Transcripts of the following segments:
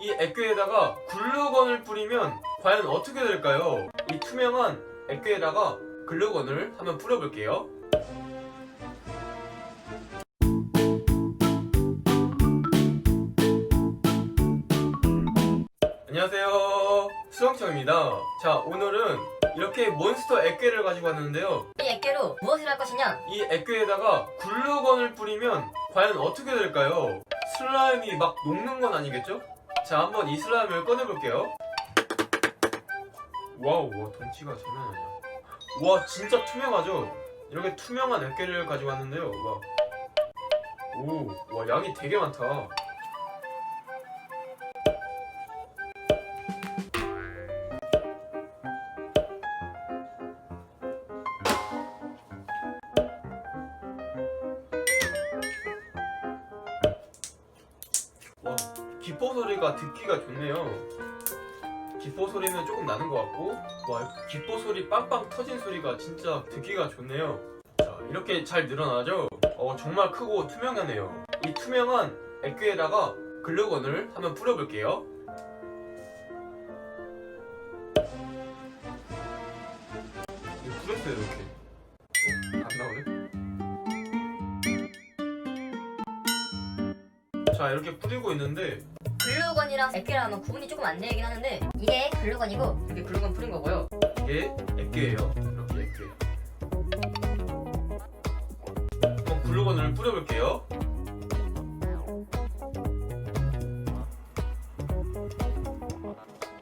이 액괴에다가 글루건을 뿌리면 과연 어떻게 될까요? 이 투명한 액괴에다가 글루건을 한번 뿌려볼게요. 안녕하세요. 수영청입니다. 자, 오늘은 이렇게 몬스터 액괴를 가지고 왔는데요. 이 액괴로 무엇을 할 것이냐? 이 액괴에다가 글루건을 뿌리면 과연 어떻게 될까요? 슬라임이 막 녹는 건 아니겠죠? 자, 한번 이 슬라임을 꺼내볼게요. 와우, 와, 덩치가 장난 아니야. 와, 진짜 투명하죠? 이렇게 투명한 액괴를 가지고 왔는데요. 와. 오, 와, 양이 되게 많다. 기포 소리가 듣기가 좋네요. 기포 소리는 조금 나는 것 같고, 와, 기포 소리 빵빵 터진 소리가 진짜 듣기가 좋네요. 자, 이렇게 잘 늘어나죠? 어, 정말 크고 투명하네요. 이 투명한 액괴에다가 글루건을 한번 뿌려볼게요. 뿌렸어요, 이렇게. 어, 안 나오네? 자, 이렇게 뿌리고 있는데, 글루건이랑 액괴랑 하면 구분이 조금 안 되긴 하는데 이게 글루건이고 이게 글루건 뿌린 거고요. 이게 액괴예요. 이렇게 액괴. 한번 글루건을 뿌려볼게요.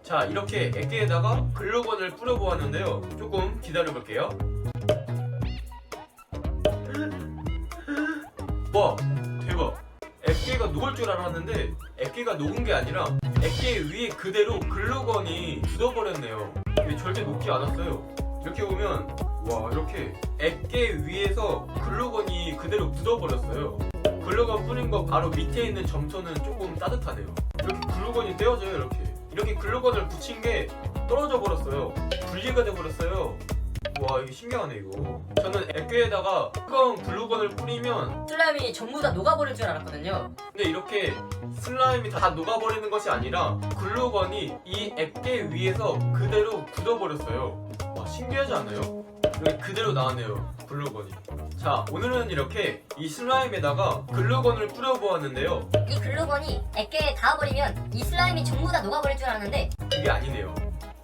자, 이렇게 액괴에다가 글루건을 뿌려보았는데요. 조금 기다려볼게요. 와, 대박. 액괴가 녹을 줄 알았는데 액괴가 녹은 게 아니라 액괴 위에 그대로 글루건이 굳어버렸네요. 이게 절대 녹지 않았어요. 이렇게 보면 와 이렇게 액괴 위에서 글루건이 그대로 굳어버렸어요. 글루건 뿌린 거 바로 밑에 있는 점토는 조금 따뜻하네요. 이렇게 글루건이 떼어져요 이렇게. 이렇게 글루건을 붙인 게 떨어져 버렸어요. 분리가 돼 버렸어요. 와 이게 신기하네 이거. 저는 액괴에다가 뜨거운 글루건을 뿌리면 슬라임이 전부 다 녹아버릴 줄 알았거든요. 근데 이렇게 슬라임이 다 녹아버리는 것이 아니라 글루건이 이 액괴 위에서 그대로 굳어버렸어요. 와 신기하지 않아요? 이렇게 그대로 나왔네요 글루건이. 자 오늘은 이렇게 이 슬라임에다가 글루건을 뿌려보았는데요. 이 글루건이 액괴에 닿아버리면 이 슬라임이 전부 다 녹아버릴 줄 알았는데 그게 아니네요.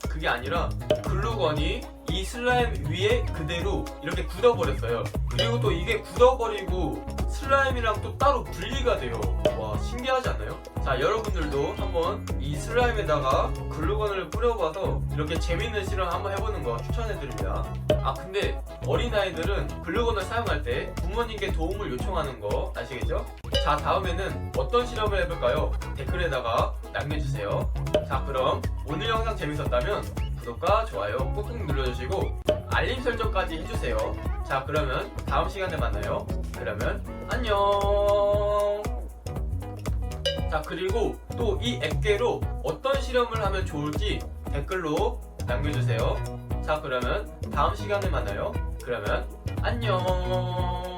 그게 아니라 글루건이 이 슬라임 위에 그대로 이렇게 굳어버렸어요. 그리고 또 이게 굳어버리고 슬라임이랑 또 따로 분리가 돼요. 와 신기하지 않나요? 자 여러분들도 한번 이 슬라임에다가 글루건을 뿌려봐서 이렇게 재밌는 실험 한번 해보는 거 추천해드립니다. 아 근데 어린아이들은 글루건을 사용할 때 부모님께 도움을 요청하는 거 아시겠죠? 자 다음에는 어떤 실험을 해볼까요? 댓글에다가 남겨주세요. 자 그럼 오늘 영상 재밌었다면 구독과 좋아요 꾹꾹 눌러주시고 알림 설정까지 해주세요. 자 그러면 다음 시간에 만나요. 그러면 안녕. 자 그리고 또이 액괴로 어떤 실험을 하면 좋을지 댓글로 남겨주세요. 자 그러면 다음 시간에 만나요. 그러면 안녕.